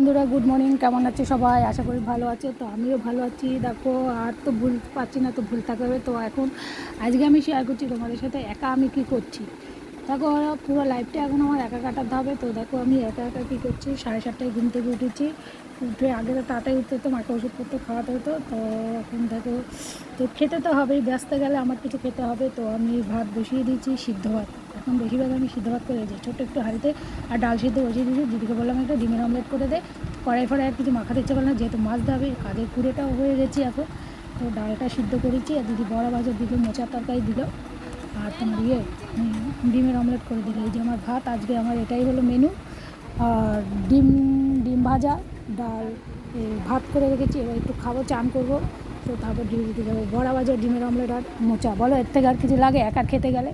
বন্ধুরা good morning কেমন আছে সবাই? আশা করি ভালো আছে। তো আমিও ভালো আছি। দেখো, আর তো ভুল পাচ্ছি না, তো ভুল থাকবে তো এখন আজকে আমি শেয়ার করছি তোমাদের সাথে, একা আমি কি করছি? দেখো পুরো লাইফটা এখন আমার একা কাটাতে হবে। তো দেখো, আমি একা একা কী করছি? সাড়ে সাতটায় ঘুম থেকে উঠেছি। উঠে আগে তো তাড়াতাড়ি উঠতে হতো, মাকে ওষুধপত্র খাওয়াতে হতো। তো এখন দেখো, তো খেতে তো হবেই, ব্যস্ত গেলে আমার কিছু খেতে হবে। তো আমি ভাত বসিয়ে দিয়েছি, সিদ্ধ ভাত। এখন বেশিরভাগ আমি সিদ্ধ ভাত করে দিয়েছি। ছোট্ট একটু হাঁড়িতে আর ডাল সিদ্ধ বসিয়ে দিয়েছি। দিদিকে বললাম একটা ডিমের অমলেট করে দে। কড়াই ফড়াই আর কিছু মাখাতে ইচ্ছে করলাম যেহেতু মাছ দেবে কাজের কুড়েটাও হয়ে গেছি এখন। তো ডালটা সিদ্ধ করেছি আর দিদি বড়া বাজার দিল, মোচার তরকারি দিল। আর তোমার ইয়ে ডিমের অমলেট করে দিল। এই যে আমার ভাত, আজকে আমার এটাই হলো মেনু আর ডিম ডিম ভাজা, ডাল ভাত করে রেখেছি। এবার একটু খাব, চান করব। তো তারপর ডিম দিতে যাব। বড়া ভাজা, ডিমের অমলেট আর মোচা। বলো, এর থেকে আর কিছু লাগে? একা খেতে গেলে?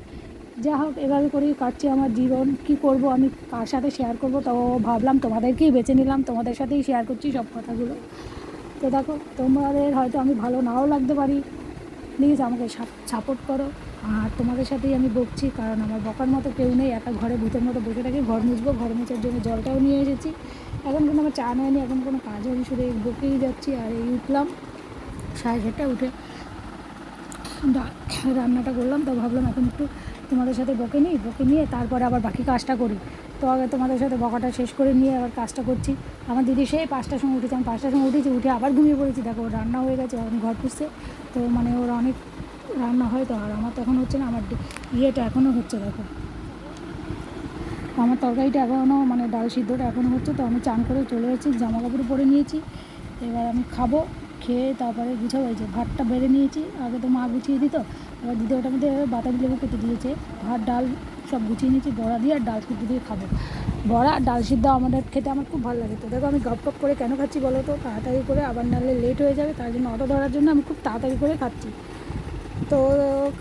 যা হোক, এভাবে করেই কাটছে আমার জীবন। কি করব, আমি কার সাথে শেয়ার করব? তো ভাবলাম তোমাদেরকেই বেছে নিলাম, তোমাদের সাথেই শেয়ার করছি সব কথাগুলো। তো দেখো, তোমাদের হয়তো আমি ভালো নাও লাগতে পারি। প্লিজ আমাকে সাপোর্ট করো। আর তোমাদের সাথেই আমি বকছি, কারণ আমার বকার মতো কেউ নেই। একা ঘরে ভূতের মতো বসে থাকি ঘর মুছবো, ঘর মোছার জন্য জলটাও নিয়ে এসেছি। এখন কিন্তু আমার চা নেয়নি, এখন কোনো কাজ হয়নি শুধু এই বকেই যাচ্ছি আর এই উঠলাম। সাড়ে সাতটা উঠে রান্নাটা করলাম, তো ভাবলাম এখন একটু তোমাদের সাথে বকে নিই, বকে নিয়ে তারপরে আবার বাকি কাজটা করি। তো আগে তোমাদের সাথে বকাটা শেষ করে নিয়ে আবার কাজটা করছি। আমার দিদি সেই পাঁচটার সময় উঠেছে, আমি পাঁচটার সময় উঠেছি, উঠে আবার ঘুমিয়ে পড়েছি। দেখো রান্না হয়ে গেছে এখন ঘর পুষছে। তো মানে ওর অনেক রান্না হয়, তো আর আমার তো এখন হচ্ছে না, আমার ইয়েটা এখনও হচ্ছে, দেখো। আমার তরকারিটা এখনও মানে ডাল সিদ্ধটা এখনও হচ্ছে, তো আমি চান করে চলে এসেছি জামা কাপড় পরে নিয়েছি। এবার আমি খাব। খেয়ে তারপরে গুছাবো যে ভাতটা বেড়ে নিয়েছি, আগে তো মা গুছিয়ে দিত, এবার দিদি ওটার মধ্যে বাতাবি লেবু কেটে দিয়েছে, ভাত, ডাল সব গুছিয়ে নিয়েছি, বড়া দিয়ে আর ডাল সিদ্ধ দিয়ে খাব। বড়া, ডাল সিদ্ধ আমাদের খেতে আমার খুব ভালো লাগে। তো দেখো আমি গপ গপ করে কেন খাচ্ছি বলো তো? তাড়াতাড়ি করে আবার নাহলে লেট হয়ে যাবে, তার জন্য অটো ধরার জন্য আমি খুব তাড়াতাড়ি করে খাচ্ছি। তো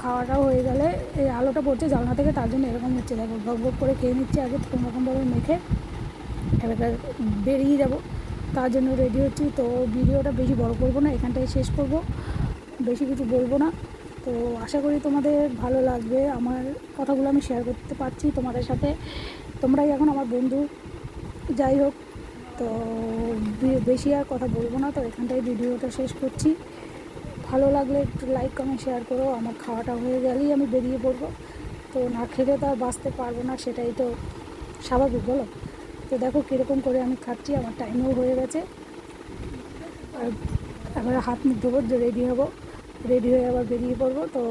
খাওয়াটাও হয়ে গেলে, এই আলোটা পড়ছে জানলা থেকে, তার জন্য এরকম হচ্ছে। দেখো গপ ভগ করে খেয়ে নিচ্ছি আগে কোনো রকমভাবে মেখে, এবার বেরিয়ে যাব। তার জন্য রেডি হচ্ছি। তো ভিডিওটা বেশি বড় করব না এখানটায় শেষ করব। বেশি কিছু বলব না। তো আশা করি তোমাদের ভালো লাগবে। আমার কথাগুলো আমি শেয়ার করতে পারছি তোমাদের সাথে। তোমরাই এখন আমার বন্ধু। যাই হোক, তো বেশি আর কথা বলব না। তো এখানটায় ভিডিওটা শেষ করছি। ভালো লাগলে একটু লাইক কমেন্ট শেয়ার করো। আমার খাওয়াটা হয়ে গেলেই আমি বেরিয়ে পড়ব। তো না খেলে তো আর বাঁচতে পারব না, সেটাই তো স্বাভাবিক, বলো? তো দেখো কীরকম করে আমি খাচ্ছি, আমার টাইমও হয়ে গেছে। আর এবার হাত মুখ ধোবো রেডি হব। রেডি হয়ে আবার বেরিয়ে পড়ব, তো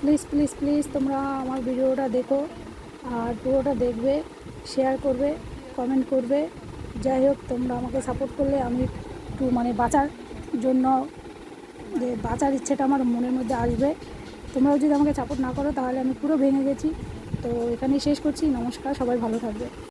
প্লিজ প্লিজ প্লিজ তোমরা আমার ভিডিওটা দেখো, আর পুরোটা দেখবে শেয়ার করবে কমেন্ট করবে। যাই হোক, তোমরা আমাকে সাপোর্ট করলে আমি একটু মানে বাঁচার জন্য, যে বাঁচার ইচ্ছেটা আমার মনের মধ্যে আসবে। তোমরাও যদি আমাকে সাপোর্ট না করো, তাহলে আমি পুরো ভেঙে গেছি। তো এখানেই শেষ করছি নমস্কার সবাই ভালো থাকবে